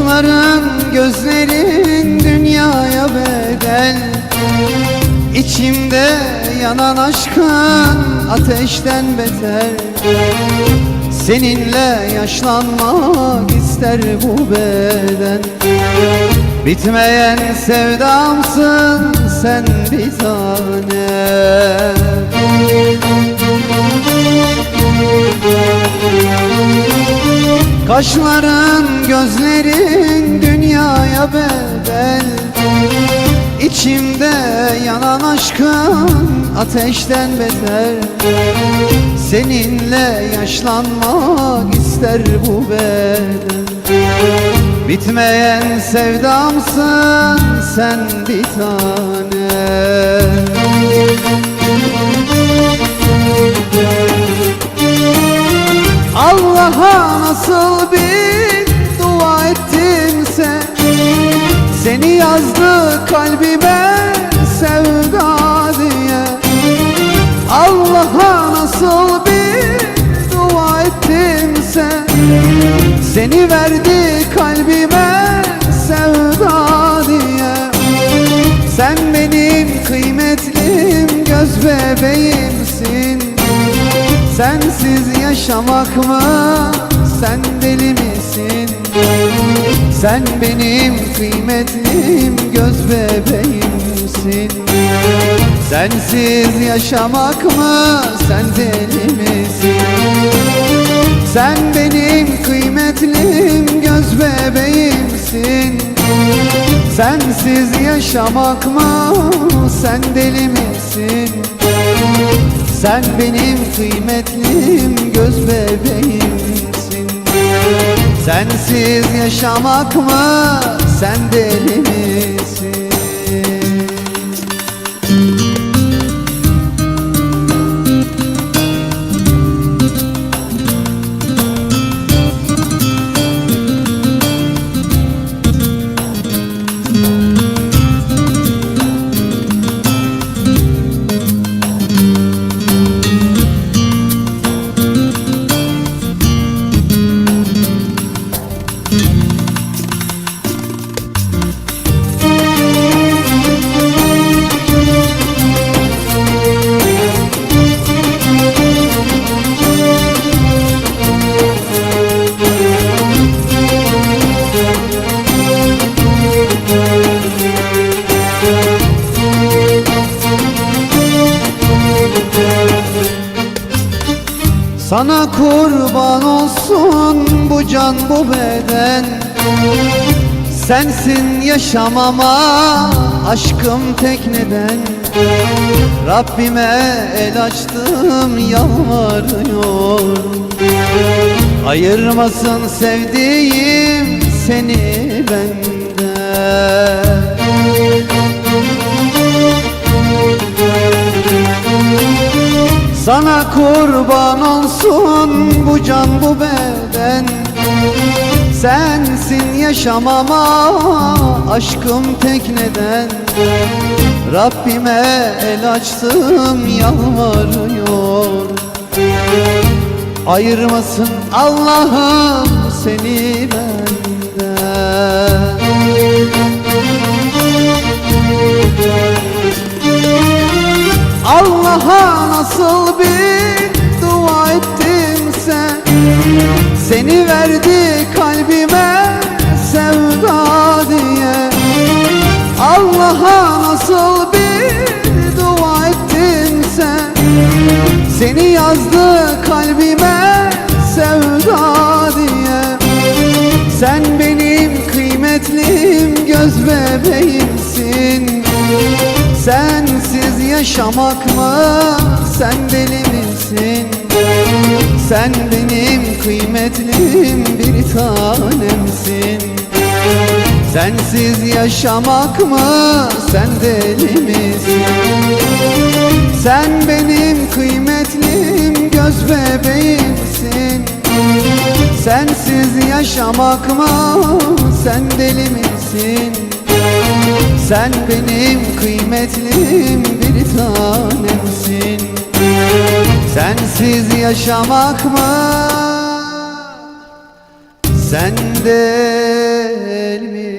Kaşların gözlerin dünyaya bedel. İçimde yanan aşkın ateşten beter. Seninle yaşlanmak ister bu beden. Bitmeyen sevdamsın sen bir tane Kaşların gözlerin dünyaya bedel. İçimde yanan aşkın ateşten beter. Seninle yaşlanmak ister bu beden Bitmeyen sevdamsın sen bir tane Seni yazdı kalbime sevda diye. Allah'a nasıl bir dua ettimse Seni verdi kalbime sevda diye. Sen benim kıymetlim göz bebeğimsin. Sensiz yaşamak mı? Sen deli misin Sen benim kıymetlim göz bebeğimsin Sensiz yaşamak mı sen deli misin? Sen benim kıymetlim göz bebeğimsin Sensiz yaşamak mı sen deli misin? Sen benim kıymetlim göz bebeğimsin Sensiz yaşamak mı sen deli? Sana kurban olsun bu can bu beden. Sensin yaşamama aşkım tek neden. Rabbime el açtım yalvarıyorum. Ayırmasın sevdiğim seni Sana kurban olsun bu can bu beden. Sensin yaşamama aşkım tek neden. Rabbime el açtım yalvarıyor. Ayırmasın Allah'ım seni benden Allah'a nasıl bir dua ettimse Seni verdi kalbime sevda diye. Allah'a nasıl bir dua ettimse Seni yazdı kalbime yaşamak mı sen deli misin? Sen benim kıymetlim bir tanemsin Sensiz yaşamak mı sen deli misin? Sen benim kıymetlim göz bebeğimsin Sensiz yaşamak mı sen deli misin? Sen benim kıymetlim bir tanemsin Sensiz yaşamak mı? Sen de mi?